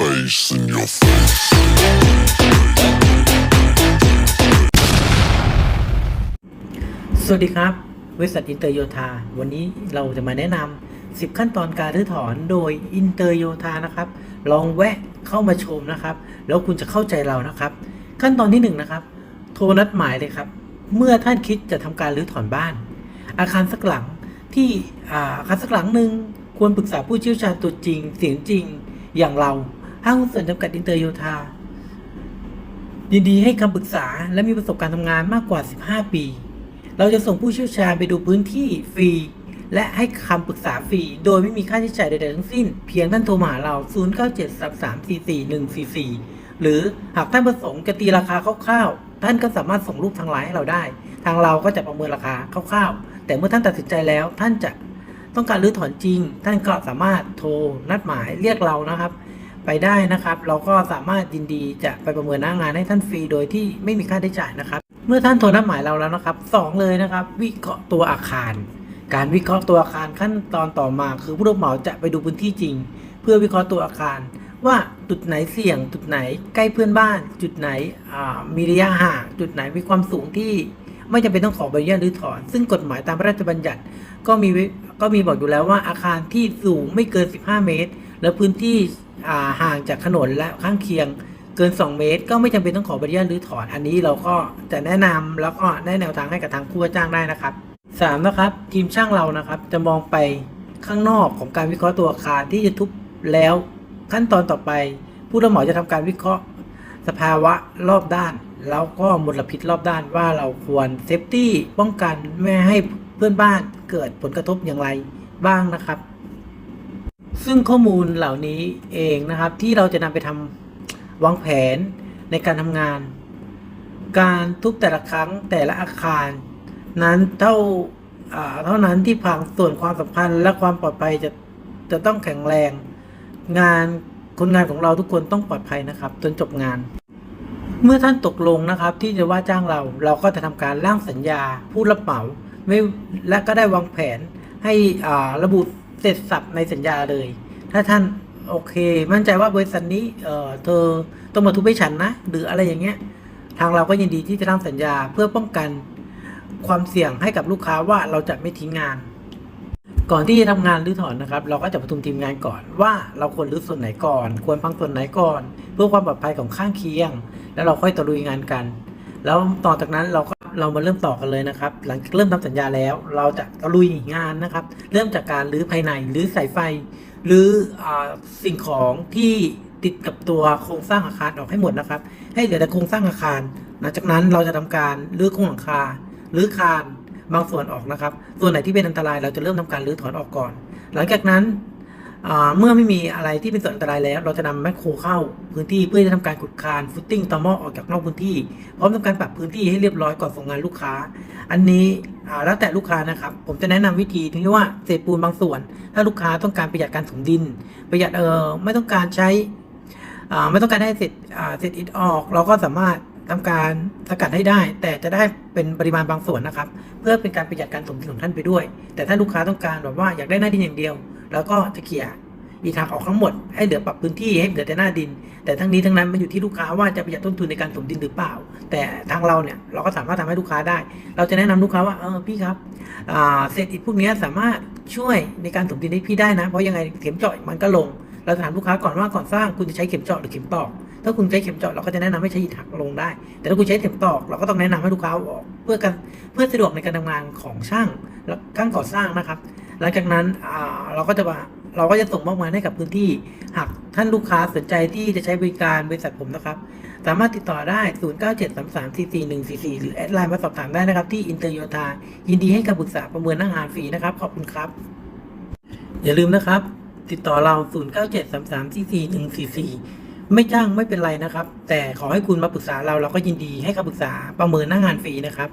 bass in your face. สวัสดีครับบริษัทอินเตอร์โยธา วันนี้เราจะมาแนะนำ 10 ขั้นตอนการรื้อถอนโดยอินเตอร์โยธานะครับ ลองแวะเข้ามาชมนะครับ แล้วคุณจะเข้าใจเรานะครับ ขั้นตอนที่1นงนะครับ โทรนัดหมายเลยครับ เมื่อท่านคิดจะทำการรื้อถอนบ้าน อาคารสักหลังที่อาคารสักหลังหนึ่งควรปรึกษาผู้เชี่ยวชาญตัวจริงเสียงจริงอย่างเรา ห้างหุ้นส่วนจำกัดอินเตอร์โยธายินดีให้คำปรึกษาและมีประสบการณ์ทำงานมากกว่า 15 ปี เราจะส่งผู้เชี่ยวชาญไปดูพื้นที่ฟรี และให้คำปรึกษาฟรี โดยไม่มีค่าใช้จ่ายใดๆทั้งสิ้น เพียงท่านโทรมาหาเรา 0973344144 หรือหากท่านประสงค์จะตีราคาคร่าวๆ ท่านก็สามารถส่งรูปทางไลน์ให้เราได้ ทางเราก็จะประเมินราคาคร่าวๆ แต่เมื่อท่านตัดสินใจแล้ว ท่านจะต้องการรื้อถอนจริง ท่านก็สามารถโทรนัดหมายเรียกเรานะครับ ไปได้นะครับ เราก็สามารถยินดีจะไปประเมินหน้างานให้ท่านฟรีโดยที่ไม่มีค่าใช้จ่ายนะครับ เมื่อท่านโทรนัดหมายเราแล้วนะครับสองเลยนะครับ วิเคราะห์ตัวอาคาร การวิเคราะห์ตัวอาคารขั้นตอนต่อมา คือผู้รับเหมาจะไปดูพื้นที่จริง เพื่อวิเคราะห์ตัวอาคาร ว่าจุดไหนเสี่ยง จุดไหนใกล้เพื่อนบ้าน จุดไหนมีระยะห่างจุดไหนมีความสูงที่ไม่จำเป็นต้องขอใบอนุญาตหรือถอน ซึ่งกฎหมายตามพระราชบัญญัติ ก็มีก็มีบอกอยู่แล้วว่าอาคารที่สูงไม่เกิน 15 เมตร และพื้นที่ ห่างจากถนนและข้างเคียงเกิน 2 เมตร ก็ไม่จำเป็นต้องขอใบอนุญาตหรือถอนอันนี้เราก็จะแนะนำแล้วก็แนะแนวทางให้กับทางผู้จ้างได้นะครับ 3 นะครับทีมช่างเรานะครับจะมองไปข้างนอกของการวิเคราะห์ตัวอาคารที่จะทุบแล้วขั้นตอนต่อไป ผู้รับเหมาจะทำการวิเคราะห์ สภาวะรอบด้าน แล้วก็มลพิษรอบด้านว่าเราควรเซฟตี้ป้องกันไม่ให้เพื่อนบ้านเกิดผลกระทบอย่างไรบ้างนะครับ ซึ่งข้อมูลเหล่านี้เองนะครับที่เราจะนำไปทำวางแผนในการทำงาน การทุบแต่ละครั้งแต่ละอาคาร นั้นเท่าเท่านั้นที่พังส่วนความสัมพันธ์และความปลอดภัยจะจะต้องแข็งแรง งานคนงานของเราทุกคนต้องปลอดภัยนะครับ จนจบงาน เมื่อท่านตกลงนะครับ ที่จะว่าจ้างเราเราก็จะทำการร่างสัญญาผู้รับเหมาไม่และก็ได้วางแผนให้ระบุ เสร็จสับในสัญญาเลย ถ้าท่านโอเค มั่นใจว่าบริษัทนี้เอ่อเธอต้องมาทุบให้ฉันนะ หรืออะไรอย่างเงี้ย ทางเราก็ยินดีที่จะร่างสัญญาเพื่อป้องกันความเสี่ยงให้กับลูกค้าว่าเราจะไม่ทิ้งงาน ก่อนที่จะทำงานรื้อถอนนะครับ เราก็จะประชุมทีมงานก่อนว่าเราควรรื้อส่วนไหนก่อน ควรพังส่วนไหนก่อน เพื่อความปลอดภัยของข้างเคียง แล้วเราค่อยตะลุยงานกัน แล้วต่อจากนั้นเราก็ เรามาเริ่มต่อกันเลยนะครับ หลังเริ่มทำสัญญาแล้ว เราจะตะลุยงานนะครับ เริ่มจากการรื้อภายในหรือสายไฟ หรืออสิ่งของที่ติดกับตัวโครงสร้างอาคารออกให้หมดนะครับ ให้เหลือแต่โครงสร้างอาคาร หลังจากนั้นเราจะทำการรื้อโครงหลังคารื้อคานบางส่วนออกนะครับ ส่วนไหนที่เป็นอันตรายเราจะเริ่มทำการรื้อถอนออกก่อน หลังจากนั้น เมื่อไม่มีอะไรที่เป็นส่วนอันตรายแล้ว เราจะนำแมคโครเข้าพื้นที่เพื่อจะทำการขุดคานฟุตติ้งตอหม้อออกจากนอกพื้นที่พร้อมทำการปรับพื้นที่ให้เรียบร้อยก่อนส่งงานลูกค้า อันนี้แล้วแต่ลูกค้านะครับ ผมจะแนะนำวิธีที่ว่าเศษปูนบางส่วน ถ้าลูกค้าต้องการประหยัดการถมดิน ประหยัดเออไม่ต้องการใช้ไม่ต้องการให้เสร็จเสร็จอิฐออก เราก็สามารถทำการสกัดให้ได้ แต่จะได้เป็นปริมาณบางส่วนนะครับ เพื่อเป็นการประหยัดการถมดินของท่านไปด้วย แต่ถ้าลูกค้าต้องการแบบว่าอยากได้หน้าดินอย่างเดียว แล้วก็จะเขี่ยอีทางออกทั้งหมดให้เหลือปรับพื้นที่ให้เหลือแต่หน้าดิน แต่ทั้งนี้ทั้งนั้นมันอยู่ที่ลูกค้าว่าจะประหยัดต้นทุนในการถมดินหรือเปล่า แต่ทางเราเนี่ยเราก็สามารถทำให้ลูกค้าได้ เราจะแนะนำลูกค้าว่าเออพี่ครับเศษอิฐพวกนี้สามารถช่วยในการถมดินให้พี่ได้นะ เพราะยังไงเข็มเจาะมันก็ลง เราจะถามลูกค้าก่อนว่าก่อนสร้างคุณจะใช้เข็มเจาะหรือเข็มตอกถ้าคุณใช้เข็มเจาะเราก็จะแนะนำให้ใช้อิฐหักลงได้ แต่ถ้าคุณใช้เข็มตอกเราก็ต้องแนะนำให้ลูกค้าเออกเพื่อกันเพื่อสะดวกในการทำงานของช่างและช่างก่อสร้างนะครับ หลังจากนั้นอ่า เราก็จะว่าเราก็จะส่งมอบงานให้กับพื้นที่ หากท่านลูกค้าสนใจที่จะใช้บริการบริษัทผมนะครับ สามารถติดต่อได้ 0973344144 หรือแอดไลน์มาสอบถามได้นะครับ ที่อินเตอร์โยธายินดีให้คำปรึกษาประเมินหน้างานฟรีนะครับ ขอบคุณครับ อย่าลืมนะครับ ติดต่อเรา 0973344144 ไม่จ้างไม่เป็นไรนะครับ แต่ขอให้คุณมาปรึกษาเราเราก็ยินดีให้คำปรึกษาประเมินหน้างานฟรีนะครับ